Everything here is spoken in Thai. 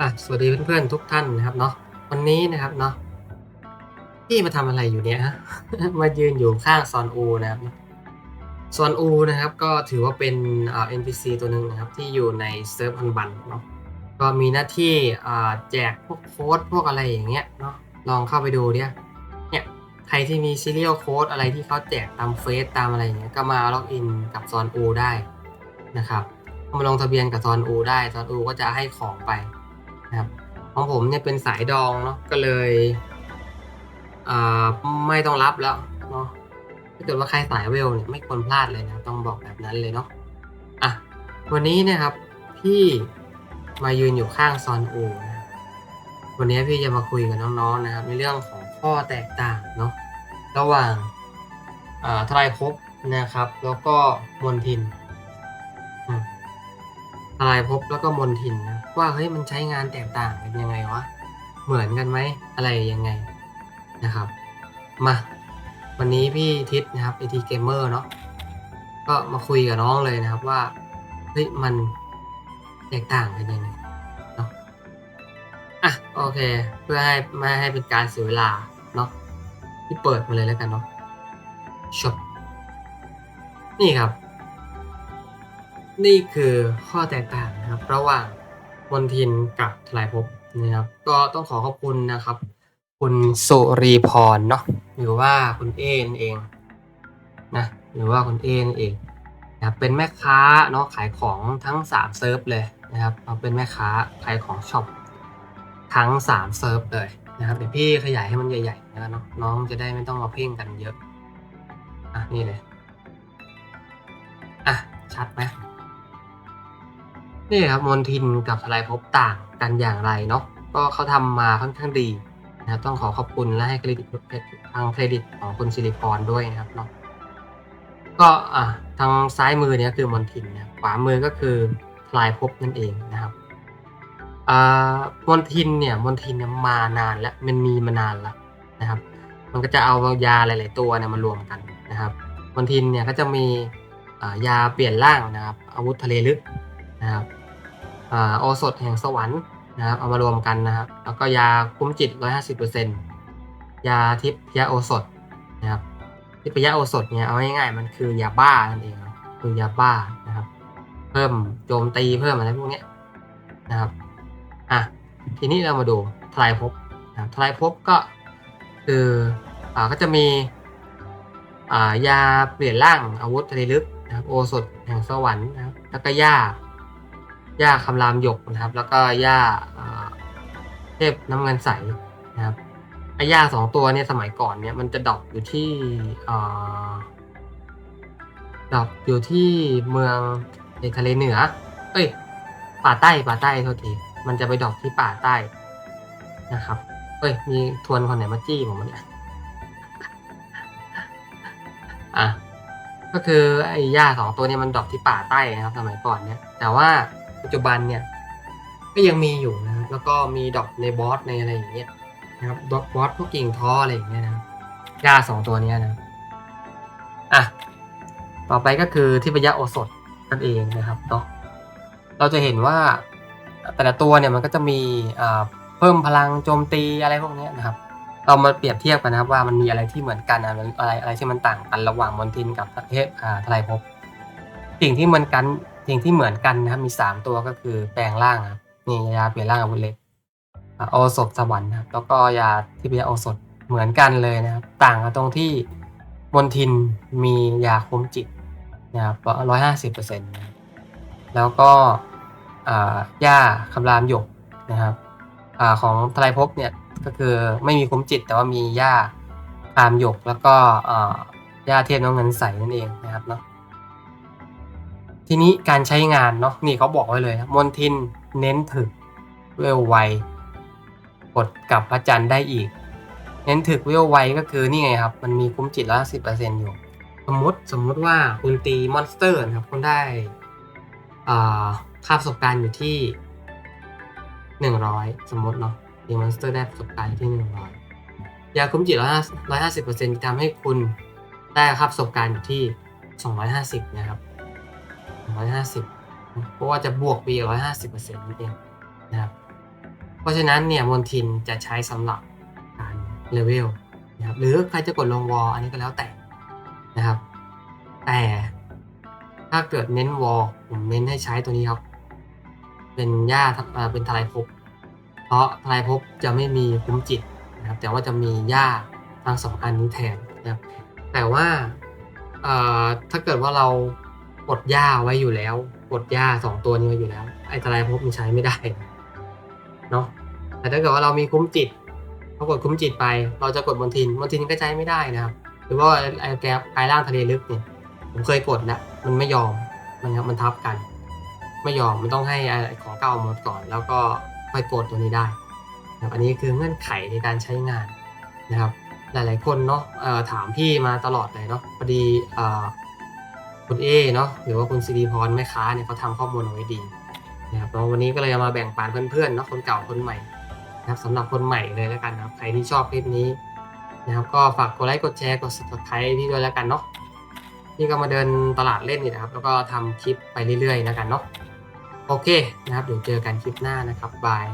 อะสวัสดีเพื่อนๆทุกท่านนะครับเนาะวันนี้นะครับเนาะพี่มาทำอะไรอยู่เนี่ยฮะมายืนอยู่ข้างซอนอูนะครับซอนอูนะครับก็ถือว่าเป็นเอ่า NPC ตัวหนึ่งนะครับที่อยู่ในเซิร์ฟอันบันเนาะก็มีหน้าที่อ่าแจกพวกโค้ดพวกอะไรอย่างเงี้ยเนาะลองเข้าไปดูเนี่ยเนี่ยใครที่มีซีเรียลโค้ดอะไรที่เขาแจกตามเฟซตามอะไรอย่างเงี้ยก็มาล็อกอินกับซอนอูได้นะครับมาลงทะเบียนกับซอนอูได้ซอนอูก็จะให้ของไป นะครับของผมเนี่ยเป็นสายดองเนาะก็เลยอ่าไม่ต้องรับแล้วเนาะถ้าเกิดว่าใครสายเวลเนี่ยไม่ควรพลาดเลยนะต้องบอกแบบนั้นเลยเนาะอะวันนี้เนะครับพี่มายืนอยู่ข้างซอนอูนะวันนี้พี่จะมาคุยกับน้องๆนะครับในเรื่องของข้อแตกต่างเนาะระหว่างอ่าทรายภพนะครับ แล้วก็มนทิน ทลายภพแล้วก็มนทินนะว่าเฮ้ยมันใช้งานแตกต่างกันยังไงวะเหมือนกันไหมอะไรยังไงนะครับ มาวันนี้พี่ทิศนะครับไอทีเกมเมอร์เนาะก็มาคุยกับน้องเลยนะครับว่าเฮ้ยมันแตกต่างกันยังไงเนาะอะโอเค เพื่อให้ไม่ให้เป็นการเสียเวลาเนาะที่เปิดมาเลยแล้วกันเนาะชบนี่ครับ นี่คือข้อแตกต่างนะครับ ระหว่างมนทินกับทลายภพนะครับ ก็ต้องขอขอบคุณนะครับ คุณสุรีพรเนาะหรือว่าคุณเอนั่นเองนะหรือว่าคุณเอนั่นเองนะครับเป็นแม่ค้าเนาะขายของทั้ง 3 เซิร์ฟเลยนะครับเราเป็นแม่ค้าขายของช็อปทั้ง 3 เซิร์ฟเลยนะครับเดี๋ยวพี่ขยายให้มันใหญ่ๆนะครับเนาะน้องจะได้ไม่ต้องมาเพ่งกันเยอะอะนี่เลยอะชัดไหม นี่ครับมนทินกับทลายภพต่างกันอย่างไรเนาะก็เขาทำมาค่อนข้างดีนะครับต้องขอขอบคุณและให้เครดิตทางเครดิตของคุณสิริพรด้วยนะครับเนาะก็อะทางซ้ายมือเนี่ยคือมนทินนะขวามือก็คือทลายภพนั่นเองนะครับอ่ามนทินเนี่ยมนทินเนี่ยมานานแล้วมันมีมานานแล้วนะครับ มันก็จะเอายาหลาย ๆ ตัวเนี่ยมารวมกันนะครับมนทินเนี่ยก็จะมีอ่ายาเปลี่ยนร่างนะครับ อาวุธทะเลลึก นะครับโอสถแห่งสวรรค์นะครับเอามารวมกันนะครับ แล้วก็ยาคุ้มจิต 150%ยาทิพยาโอสถนะครับทิพยาโอสถเนี่ยเอาง่ายๆมันคือยาบ้านั่นเองคือยาบ้านะครับ เพิ่มโจมตีเพิ่มอะไรพวกนี้นะครับอะทีนี้เรามาดูทลายภพนะทลายภพก็คืออ่าก็จะมีอ่ายาเปลี่ยนร่างอาวุธทะเลลึกนะครับโอสถแห่งสวรรค์นะครับแล้วก็ยา ย่าคำรามหยกนะครับ แล้วก็ย่าอ่าเทพน้ำเงินใสนะครับไอ้ย่าสองตัวเนี่ยสมัยก่อนเนี่ยมันจะดอปอยู่ที่ดอปอยู่ที่เมืองในทะเลเหนือ เอ้ย ป่าใต้ป่าใต้โทษทีมันจะไปดอปที่ป่าใต้นะครับ เอ้ย มีทวนคนไหนมาจี้ผมเนี่ยอะก็คือไอ้หญ้าสองตัวเนี้มันดอปที่ป่าใต้นะครับ สมัยก่อนเนี่ย แต่ว่า ปัจจุบันเนี่ยก็ยังมีอยู่นะครับแล้วก็มีดอปในบอสในอะไรอย่างเงี้ยนะครับบอสบอสพวกกิ่งท้ออะไรอย่างเงี้ยนะครับหญ้าสองตัวเนี้ยนะอะต่อไปก็คือที่พยะโอสถนั่นเองนะครับเนาะเราจะเห็นว่าแต่ละตัวเนี่ยมันก็จะมีอ่าเพิ่มพลังโจมตีอะไรพวกเนี้ยนะครับ เรามาเปรียบเทียบกันนะครับว่ามันมีอะไรที่เหมือนกันอะไรอะไรอะไรที่มันต่างกันระหว่างมอนทินกับประเทศอ่าทลายภพสิ่งที่เหมือนกัน สิ่งที่เหมือนกันนะครับมีสามตัวก็คือแปลงร่างครับนี่ยาเปลี่ยนร่างอาวุธเล็กอ่าโอสถสวรรค์นะครับแล้วก็ยาที่เป็นยาโอสถเหมือนกันเลยนะครับ ต่างกันตรงที่มนทินมียาคุมจิตนะครับร้อยห้าสิบเปอร์เซ็นต์แล้วก็ยาคำรามหยกนะครับอของทลายภพเนี่ยก็คือไม่มีคุ้มจิต แต่ว่ามีหญ้าคามหยกแล้วก็หญ้าเทพน้องเงินใสนั่นเองนะครับเนาะ ทีนี้การใช้งานเนาะนี่เขาบอกไว้เลยนะมนทินเน้นถึกเวลไวกดกับพระจันทร์ได้อีก เน้นถึกเวลไวก็คือนี่ไงครับ มันมีคุ้มจิตละสิบเปอร์เซ็นต์อยู่ สมมติสมมติว่าคุณตีมอนสเตอร์นะครับคุณได้อ่าค่าประสบการณ์อยู่ที่หนึ่งร้อยสมมติเนาะดีมอนสเตอร์ได้ประสบการณ์ที่หนึ่งร้อยยาคุ้มจิตร้อยร้อยห้าสิบเปอร์เซ็นต์ทำให้คุณได้ค่าประสบการณ์อยู่ที่สองร้อยห้าสิบนะครับ ร้อยห้าสิบเพราะว่าจะบวกไปร้อยห้าสิบเปอร์เซ็นต์นั่นเองนะครับ เพราะฉะนั้นเนี่ยมนทินจะใช้สำหรับการเลเวลนะครับหรือใครจะกดลงวอลอันนี้ก็แล้วแต่นะครับ แต่ถ้าเกิดเน้นวอลผมเน้นให้ใช้ตัวนี้ครับ เป็นหญ้าเป็นทลายภพเพราะทลายภพจะไม่มีคุ้มจิตนะครับ แต่ว่าจะมีหญ้าทั้งสองอันนี้แทนนะครับแต่ว่าถ้าเกิดว่าเรา กดหญ้าไว้อยู่แล้ว กดหญ้าสองตัวนี้ไว้อยู่แล้ว ไอ้ทลายภพมันใช้ไม่ได้เนาะแต่ถ้าเกิดว่าเรามีคุ้มจิตพอกดคุ้มจิตไป เราจะกดบนทินบนทินก็ใช้ไม่ได้นะครับหรือว่าไอ้แกกายล่างทะเลลึกเนี่ยผมเคยกดแล้วมันไม่ยอมมันครับมันทับกัน ไม่ยอมมันต้องให้ไอ้ของเก่าหมดก่อน แล้วก็ค่อยกดตัวนี้ได้นะครับอันนี้คือเงื่อนไขในการใช้งานนะครับ หลายๆคนเนาะถามพี่มาตลอดเลยเนาะพอดีอ คุณเอเนาะหรือว่าคุณสิริพรแม่ค้าเนี่ยเขาทำข้อมูลเอาไว้ดีนะครับแล้ววันนี้ก็เลยเอามาแบ่งปันเพื่อนๆเนาะคนเก่าคนใหม่นะครับสำหรับคนใหม่เลยแล้วกันนะครับใครที่ชอบคลิปนี้นะครับก็ฝากกดไลค์กดแชร์กด subscribe พี่ด้วยแล้วกันเนาะนี่ก็มาเดินตลาดเล่นนี่นะครับ แล้วก็ทำคลิปไปเรื่อยๆแล้วกันเนาะโอเคนะครับเดี๋ยวเจอกันคลิปหน้านะครับบาย